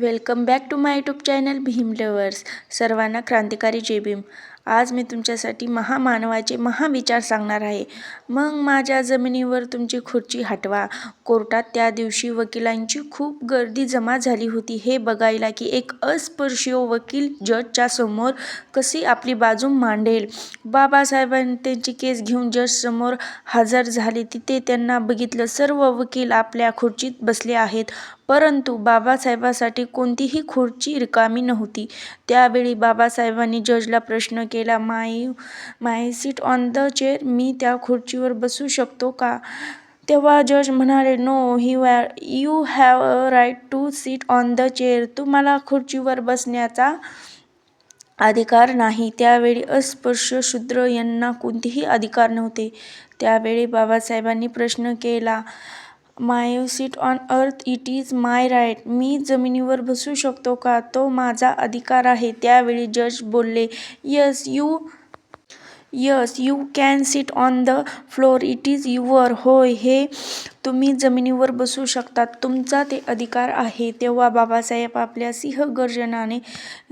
Welcome back to my YouTube channel Bhim lovers सर्वांना क्रांतिकारी जय भीम. आज मी तुमच्यासाठी महामानवाचे महाविचार सांगणार आहे. मग माझ्या जमिनीवर तुमची खुर्ची हटवा. कोर्टात त्या दिवशी वकिलांची खूप गर्दी जमा झाली होती. हे बघायला की एक अस्पर्शीय वकील जजच्या समोर कशी आपली बाजू मांडेल. बाबासाहेबांनी त्यांची केस घेऊन जजसमोर हजर झाले. तिथे त्यांना बघितलं सर्व वकील आपल्या खुर्चीत बसले आहेत. परंतु बाबासाहेबासाठी कोणतीही खुर्ची रिकामी नव्हती. त्यावेळी बाबासाहेबांनी जजला प्रश्न केला केला my my seat on the chair मी त्या खुर्चीवर बसू शकतो का? तेव्हा जज म्हणाले no he वॅ you have a right to seat on the chair तुम्हाला खुर्चीवर बसण्याचा अधिकार नाही. त्यावेळी अस्पृश्य शूद्र यांना कोणतेही अधिकार नव्हते. त्यावेळी बाबासाहेबांनी प्रश्न केला my seat on earth it is my right मी जमिनीवर बसू शकतो का? तो माझा अधिकार आहे. त्यावेळी जज बोलले yes you yes you can seat on the floor it is your होय हे तुम्ही जमिनीवर बसू शकतात. तुमचा ते अधिकार आहे. तेव्हा बाबासाहेब आपल्या सिंहगर्जनाने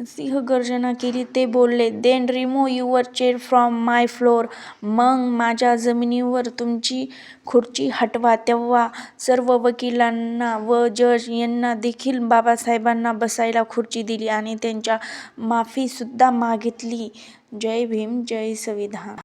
सिंहगर्जना केली. ते बोलले then remove your chair from my floor मग माझ्या जमिनीवर तुमची खुर्ची हटवा. तेव्हा सर्व वकिलांना व जज यांना देखील बाबासाहेबांना बसायला खुर्ची दिली आणि त्यांच्या माफीसुद्धा मागितली. जय भीम जय संविधान.